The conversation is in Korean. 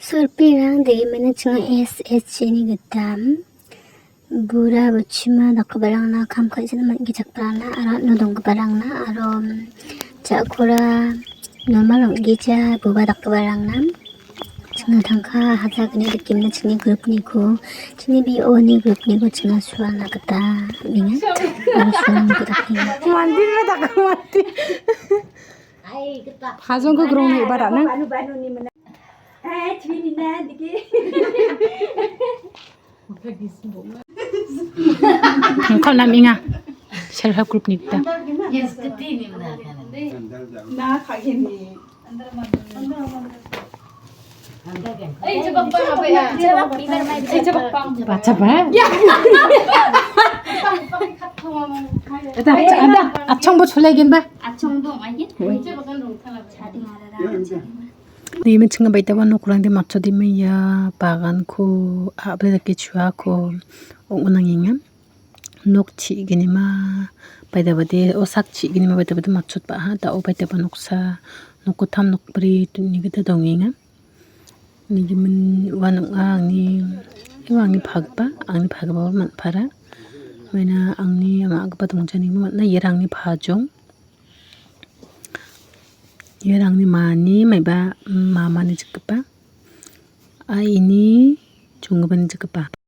솔비랑 네이면은 증은 SHN이 그다음 무라 부치마 넣고 바랑나 감커지는 기작 바랑나 아로 노동그 바랑나 아로 자고라 노말롱 기자 보바 넣고 바랑나 증은 당카 하자 그냥 느낌나 증이 그룹니고 증이 비오니 그룹니고 증은 수아나 그다 민은 아로 수아나 그다 만들면 다 그만 돼. 아이 그다. 가정그 그런 거 봐라는. Evet benimle Kau nam inga. Share her group nita. Yes, kiti ni mana. Na kaya ni. Ay, coba pang apa ya? Ay, coba pang. Baca apa? Ya. Ada, ada. Acong bu culai gimba? Acong dong, aja. Coba kan dong kalau cari. Nimi chinga baita wa nokrang de machodi me ya pagan ko aple dake chua ko ongunanginga nok chi ginima baita bade osak chi ginima baita bade machot ba ha da o baita ba noksa nokotam nokpri tuni gita donginga nigimin wa nonga angni ewa angni phagba angni phagba man phara maina angni ama agba dongjani ma na yerangni phajong 얘랑니 많이 매바 마마니 지급바 아이니 종급은 지급바